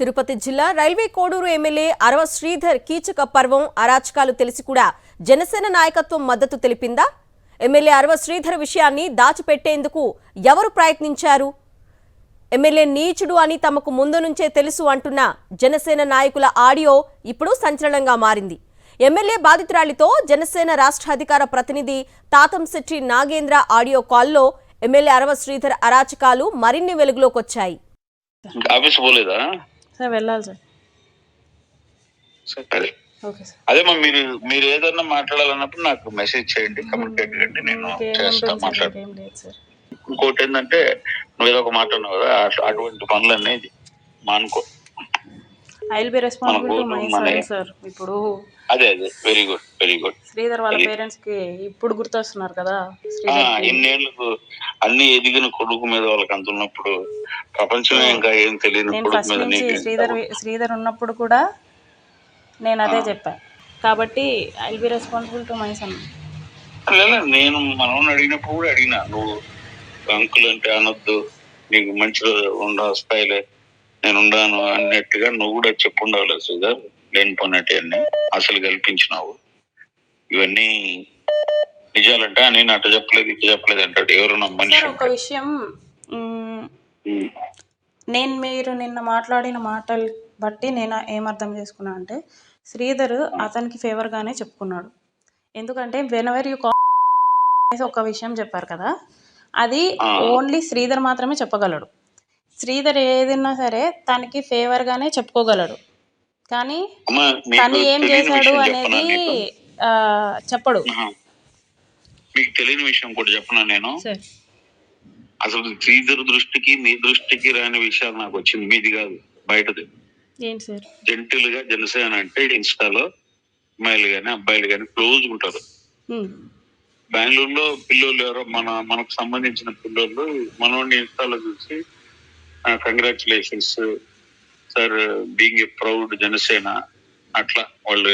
తిరుపతి జిల్లా railway Koduru MLA Arava Sridhar కీచక పర్వం అరాచకాలు తెలిసి కూడా జనసేన నాయకత్వం మద్దతు తెలిపిందా? ఎమ్మెల్యే అరవ శ్రీధర్ విషయాన్ని దాచిపెట్టేందుకు ఎవరు ప్రయత్నించారు? ఎమ్మెల్యే నీచుడు అని తమకు ముందు నుంచే తెలుసు అంటున్న జనసేన నాయకుల ఆడియో ఇప్పుడు సంచలనంగా మారింది. ఎమ్మెల్యే బాధితురాలితో జనసేన రాష్ట్ర అధికార ప్రతినిధి తాతంశెట్టి నాగేంద్ర ఆడియో కాల్లో ఎమ్మెల్యే అరవ శ్రీధర్ అరాచకాలు మరిన్ని వెలుగులోకొచ్చాయి. ఆఫీస్ పోలేదా? సార్ వెళ్ళాలి సార్. సరే. Okay sir. అదే మా మీరు మీరు ఏదన్నా మాట్లాడాలన్నప్పుడు నాకు మెసేజ్ చేయండి కమ్యూనికేట్ చేయండి నేను చేస్తా మాట్లాడు లేదు సార్. ఇంకోటి ఏంటంటే నువ్వు ఏదో ఒక మాట అన్నావు కదా అటు- అటువంటి పనులన్నీ మానుకో. I will be responsible to my మన- సన్ సార్ ఇప్పుడు. అదే అదే very good very good. Sridhar వాళ్ళ పేరెంట్స్కి ఇప్పుడు గుర్తొస్తున్నారు కదా శ్రీధర్ ఇన్నేళ్ళకు అన్ని ఎదిగిన కొడుకు మీద వాళ్ళకి అంత ఉన్నప్పుడు ప్రపంచమే ఇంకా ఏం తెలియని నేను ఫస్ట్ నుంచి శ్రీధర్ శ్రీధర్ ఉన్నప్పుడు కూడా నేను అదే చెప్పా. కాబట్టి I will be responsible to my son లేదు నేను మనం అడిగినప్పుడు కూడా అడిగినా నువ్వు అంకుల్ అంటే అనొద్దు నీకు మంచిగా ఉండ వస్తాయిలే నేను ఉండాను అన్నట్టుగా నువ్వు కూడా చెప్పు ఉండాలి సుధర్ లేని పన్నట్టు అన్ని అసలు కల్పించినావు. ఇవన్నీ నిజాలంటే "ఆ, నేను అట్ట చెప్పలేదు ఇట్ట చెప్పలేదు అంటాడు. ఎవరు నా మనిషి సార్ ఒక విషయం. నేను మీరు నిన్న మాట్లాడిన మాటలు బట్టి నేను ఏమర్థం చేసుకున్నా అంటే శ్రీధర్ అతనికి ఫేవర్గానే చెప్పుకున్నాడు. ఎందుకంటే వెనవర్ యూ అనేసి ఒక విషయం చెప్పారు కదా అది. ఓన్లీ శ్రీధర్ మాత్రమే చెప్పగలడు. శ్రీధర్ ఏదిన్నా సరే తనకి ఫేవర్గానే చెప్పుకోగలడు. కానీ తను ఏం చేశాడు అనేది చెప్పడు. మీకు తెలియని విషయం కూడా చెప్పనా నేను? అసలు శ్రీధర్ దృష్టికి మీ దృష్టికి రాని విషయాలు నాకు వచ్చింది. మీది కాదు బయటది. జెంటిల్గా జనసేన అంటే ఇన్స్టాలో అమ్మాయిలు గాని అబ్బాయిలు గాని క్లోజ్ ఉంటారు. బెంగళూరులో పిల్లోళ్ళు ఎవరో మన మనకు సంబంధించిన పిల్లోళ్ళు మనోడిని ఇన్స్టాలో చూసి congratulations sir being a proud Janasena. అట్లా వాళ్ళు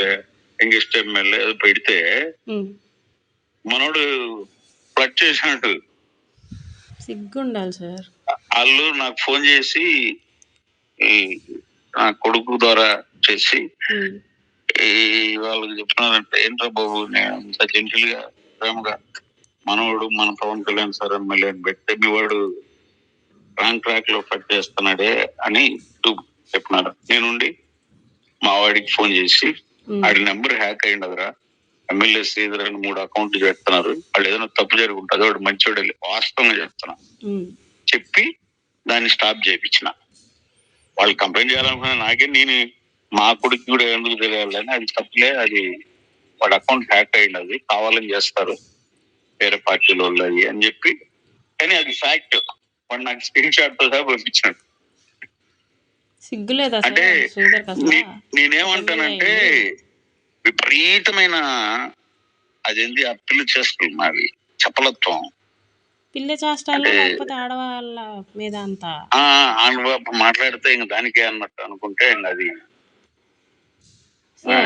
యంగెస్ట్ ఎమ్మెల్యే పెడితే. మనోడు ఫ్లడ్ చేసినట్టు. సిగ్గుండాలి సార్. వాళ్ళు నాకు ఫోన్ చేసి ఈ నా కొడుకు ద్వారా చేసి వాళ్ళకి చెప్తున్నారంటే ఏంట్రా బాబు నేను అంత జెంటిల్గా ప్రేమగా మనవాడు మన పవన్ కళ్యాణ్ సార్ ఎమ్మెల్యే అని పెడితే మీ వాడు రాంగ్ ట్రాక్లో కట్ చేస్తున్నాడే అని చెప్పినారు. నేనుండి మా వాడికి ఫోన్ చేసి ఆడి నెంబర్ హ్యాక్ అయ్యిండదురా ఎమ్మెల్యే శ్రీధర్ అని మూడు అకౌంట్లు పెడుతున్నారు. వాళ్ళు ఏదైనా తప్పు జరుగుంటుంది వాడు మంచివాడు వాస్తవంగా చెప్తున్నా. చెప్పి దాన్ని స్టాప్ చేయించిన. వాళ్ళు కంప్లైంట్ చేయాలనుకున్నా నాకే నేను మా కొడుకు కూడా ఎందుకు తెలియాలని అది తప్పులే అది వాడి అకౌంట్ హ్యాక్ అయింది అది కావాలని చేస్తారు. వేరే పార్టీలో అది అని చెప్పి కానీ అది ఫ్యాక్ట్ వాడు నాకు స్క్రీన్ షాట్తో సహా పంపించాడు. అంటే నేనేమంటానంటే విపరీతమైన అదేంటి ఆ పిల్లి చేస్తుంది మావి చపలత్వం. పిల్ల చేష్టాలు లేకపోతే ఆడవాళ్ళ మీద అంత? మాట్లాడితే ఇంక దానికే అన్నట్టు అనుకుంటే అది.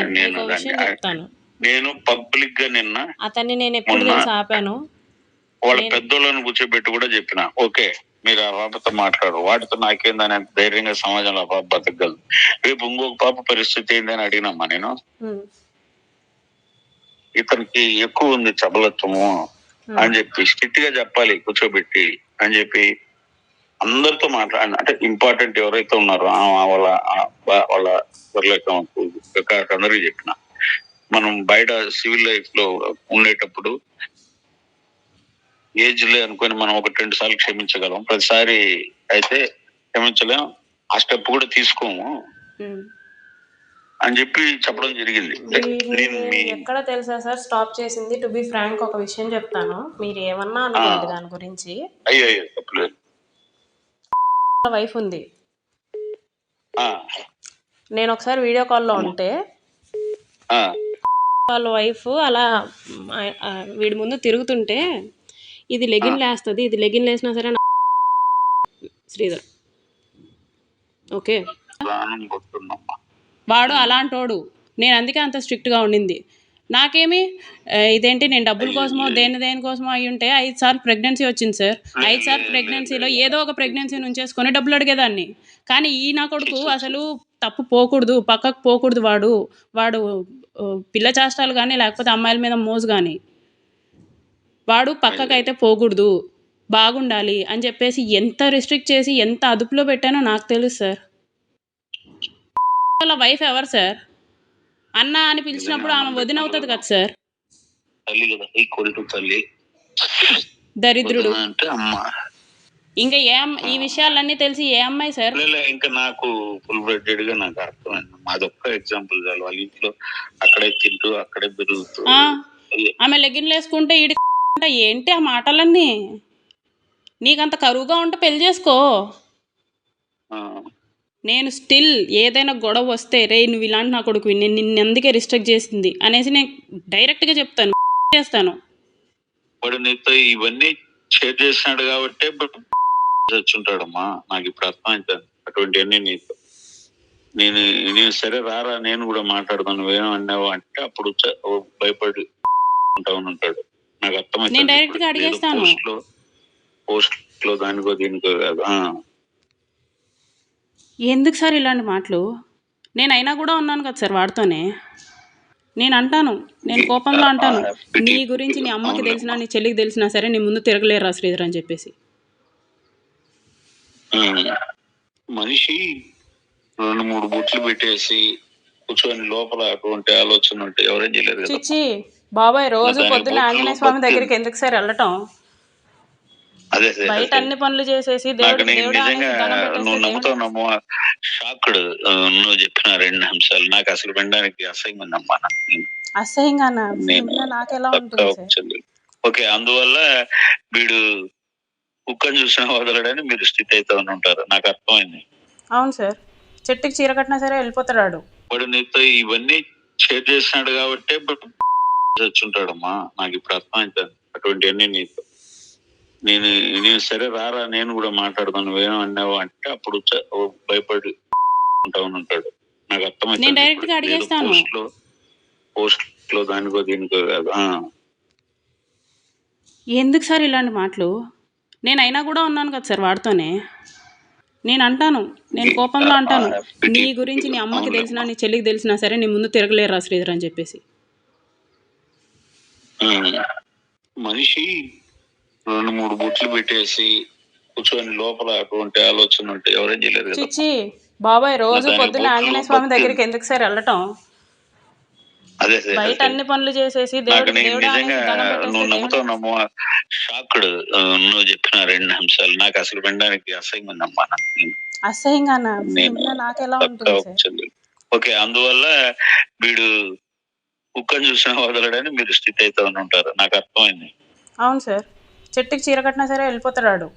నేను చెప్తాను. నేను పబ్లిక్గా నిన్న అతన్ని నేను ఎప్పుడు తెలిసి ఆపాను? వాళ్ళ పెద్దోళ్ళని కూర్చోబెట్టి కూడా చెప్పిన. ఓకే మీరు ఆ పాపతో మాట్లాడు. వాటితో నాకేందని ధైర్యంగా సమాజంలో ఆ పాప బతకగలదు. రేపు ఇంకొక పాప పరిస్థితి ఏందని అడిగినమ్మా నేను. ఇతనికి ఎక్కువ ఉంది చబలత్వము ఉమ్, అని చెప్పి స్ట్రిక్ట్గా చెప్పాలి కూర్చోబెట్టి అని చెప్పి అందరితో మాట్లాడి అంటే ఇంపార్టెంట్ ఎవరైతే ఉన్నారో ఆ వాళ్ళ వాళ్ళ అందరికీ చెప్పిన. మనం బయట సివిల్ లైఫ్లో ఉండేటప్పుడు ఏజ్ లే అనుకొని మనం ఒకటి రెండు సార్లు క్షమించగలం. ప్రతిసారి అయితే క్షమించలేం ఆ స్టెప్ కూడా తీసుకోము. ఉమ్. అని చెప్పి చెప్పడం జరిగింది. నేను మీ ఎక్కడ తెలుసా సార్? స్టాప్ చేసింది. టు బి ఫ్రాంక్ ఒక విషయం చెప్తాను. మీరు ఏమన్నా అనుకోండి దాని గురించి. అయ్యో అయ్యో తప్పలేదు. వైఫ్ ఉంది. నేను ఒకసారి వీడియో కాల్లో ఉంటే వాళ్ళ వైఫ్ అలా వీడి ముందు తిరుగుతుంటే ఇది లెగిన్ లేస్తుంది. ఇది లెగిన్ లేసినా సరే శ్రీధర్. ఓకే? వాడు అలాంటోడు. నేను అందుకే అంత స్ట్రిక్ట్గా ఉండింది. నాకేమి ఇదేంటి నేను డబ్బుల కోసమో దేని దేని కోసమో అయి ఉంటే ఐదు సార్లు ప్రెగ్నెన్సీ వచ్చింది సార్. ఐదు సార్లు ప్రెగ్నెన్సీలో ఏదో ఒక ప్రెగ్నెన్సీ నుంచేసుకొని డబ్బులు అడిగేదాన్ని. కానీ ఈ నా కొడుకు అసలు తప్పు పోకూడదు పక్కకు పోకూడదు వాడు. వాడు పిల్ల చేష్టాలు కానీ లేకపోతే అమ్మాయిల మీద మోజు కానీ వాడు పక్కకైతే పోకూడదు బాగుండాలి అని చెప్పేసి ఎంత రిస్ట్రిక్ట్ చేసి ఎంత అదుపులో పెట్టానో నాకు తెలుసు సార్. వాళ్ళ వైఫ్ ఎవరు సార్ అన్న అని పిలిచినప్పుడు ఆమె వదిన అవుతుంది కదా సార్ తల్లి కదా ఈక్వల్ టు తల్లి. దరిద్రుడు. అంటే అమ్మ. ఇంకా ఏ ఈ విషయాలన్నీ తెలిసి ఏ అమ్మాయి సార్ ఇంకా నాకు ఫుల్ బ్లడెడ్గా నాకు అర్థమైంది. మాదొక్క ఎగ్జాంపుల్ చాలు. వాళ్ళ ఇంట్లో అక్కడే తింటూ అక్కడే పెరుగుతూ ఆమె లెగిన్లు వేసుకుంటే ఈడి ఏంటి ఆ మాటలన్నీ? నీకంత కరువుగా ఉంటే పెళ్ళి చేసుకో. నేను స్టిల్ ఏదైనా గొడవ వస్తే రే నువ్వు ఇలాంటి నా కొడుకు నేను నిన్ను అందుకే రిస్ట్రిక్ట్ చేసింది? అనేసి నేను డైరెక్ట్గా చెప్తాను. చేస్తాను. వాడు నీతో ఇవన్నీ షేర్ చేసినాడు కాబట్టి వచ్చుంటాడమ్మా. నాకు ఇప్పుడు అర్థమైంది అటువంటి అన్ని నీతో. నేను నేను సరే రారా నేను కూడా మాట్లాడతాను. నువ్వేమో అన్నావు అంటే అప్పుడు భయపడి ఉంటావు ఉంటాడు. నాకు అర్థమైంది నేను direct గా అడిగేస్తాను. పోస్ట్లో పోస్ట్లో దానికో దీనికో కాదు. ఎందుకు సార్ ఇలాంటి మాటలు? నేను అయినా కూడా ఉన్నాను కదా సార్ వాడితోనే. నేను అంటాను నేను కోపంలో అంటాను. నీ గురించి నీ అమ్మకి తెలిసినా నీ చెల్లికి తెలిసినా సరే నీ ముందు తిరగలేరా శ్రీధర్ అని చెప్పేసి. మనిషి రెండు మూడు బుట్లు పెట్టేసి కూర్చొని లోపల అటువంటి ఆలోచన ఉంటే ఎవరేం చేయలేరు కదా. చిచ్చి బాబాయ్ రోజు దాని పొద్దున్న ఆంజనేయ స్వామి. దగ్గరికి ఎందుకు సార్ వెళ్ళటం? అదే బయట. అన్ని పనులు చేసేసి నువ్వు నమ్ముతావు నమ్ము. షాక్డ్ నువ్వు చెప్పిన రెండు అంశాలు. నాకు అసలు వినడానికి అసహ్యం అమ్మా అసహ్యంగా నాకెలా ఉంటుంది ఓకే అందువల్ల వీడు కుక్కను చూసిన వదలడని మీరు స్థితి అయితే ఉంటారు. నాకు అర్థమైంది. అవును సార్. చెట్టుకి చీర కట్టినా సరే వెళ్ళిపోతాడు వాడు. వాడు నీతో ఇవన్నీ షేర్ చేసినాడు కాబట్టి వచ్చుంటాడమ్మా నాకు ఇప్పుడు అర్థమైంది అటువంటి అన్ని నీతో. నేను నేను సరే రారా నేను కూడా మాట్లాడతాను. నువ్వేమో అన్నావు అంటే అప్పుడు భయపడి ఉంటావు ఉంటాడు నాకు అడిగేస్తాను. పోస్ట్లో పోస్ట్లో దానికో దీనికో. ఎందుకు సార్ ఇలాంటి మాటలు? నేను అయినా కూడా ఉన్నాను కదా సార్ వాడితోనే. నేను అంటాను. నేను కోపంలో అంటాను. నీ గురించి నీ అమ్మకి తెలిసినా నీ చెల్లికి తెలిసినా సరే నీ ముందు తిరగలేరా శ్రీధర్ అని చెప్పేసి. మనిషి రెండు మూడు బుట్లు పెట్టేసి కూర్చొని లోపల అటువంటి ఆలోచన ఉంటే ఎవరేం చేయలేరు కదా. చిచ్చి బాబాయ్ రోజు దాని పొద్దున్న ఆంజనేయ స్వామి. దగ్గరికి ఎందుకు సార్ వెళ్ళటం? అదే బయట. అన్ని పనులు చేసేసి నువ్వు నమ్ముతావు నమ్ము. షాక్డ్ నువ్వు చెప్పిన రెండు అంశాలు. నాకు అసలు వినడానికి అసహ్యం ఉందమ్మా అసహ్యంగా నాకెలా ఉంటుంది ఓకే అందువల్ల వీడు కుక్కను చూసిన వదలడని మీరు స్థితి అయితే ఉంటారు నాకు అర్థమైంది. అవును సార్. చెట్టుకి చీర కట్టినా సరే వెళ్ళిపోతాడు వాడు.